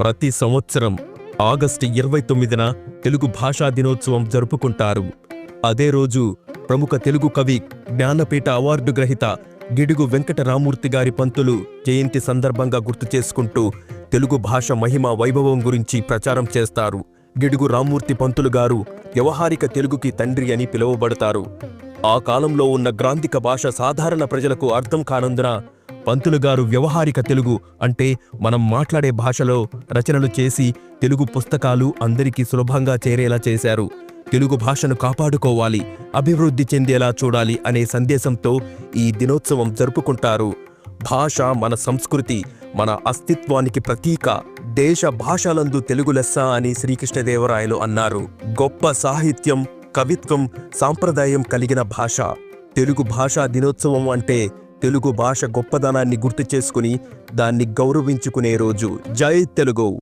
ప్రతి సంవత్సరం ఆగస్టు ఇరవై తొమ్మిదిన తెలుగు భాషా దినోత్సవం జరుపుకుంటారు. అదే రోజు ప్రముఖ తెలుగు కవి జ్ఞానపీఠ అవార్డు గ్రహీత గిడుగు వెంకటరామూర్తి గారి పంతులు జయంతి సందర్భంగా గుర్తు చేసుకుంటూ తెలుగు భాష మహిమ వైభవం గురించి ప్రచారం చేస్తారు. గిడుగు రామూర్తి పంతులు గారు వ్యవహారిక తెలుగుకి తండ్రి అని పిలువబడతారు. ఆ కాలంలో ఉన్న గ్రాంధిక భాష సాధారణ ప్రజలకు అర్థం కానందున పంతులు గారు వ్యవహారిక తెలుగు అంటే మనం మాట్లాడే భాషలో రచనలు చేసి తెలుగు పుస్తకాలు అందరికీ సులభంగా చేరేలా చేశారు. తెలుగు భాషను కాపాడుకోవాలి అభివృద్ధి చెందేలా చూడాలి అనే సందేశంతో ఈ దినోత్సవం జరుపుకుంటారు. భాష మన సంస్కృతి మన అస్తిత్వానికి ప్రతీక దేశ భాషలందు తెలుగు లెస్స అని శ్రీకృష్ణదేవరాయలు అన్నారు. గొప్ప సాహిత్యం కవిత్వం సాంప్రదాయం కలిగిన భాష. తెలుగు భాషా దినోత్సవం అంటే తెలుగు భాష గొప్పదనాన్ని గుర్తు చేసుకుని దాన్ని గౌరవించుకునే రోజు. జై తెలుగు.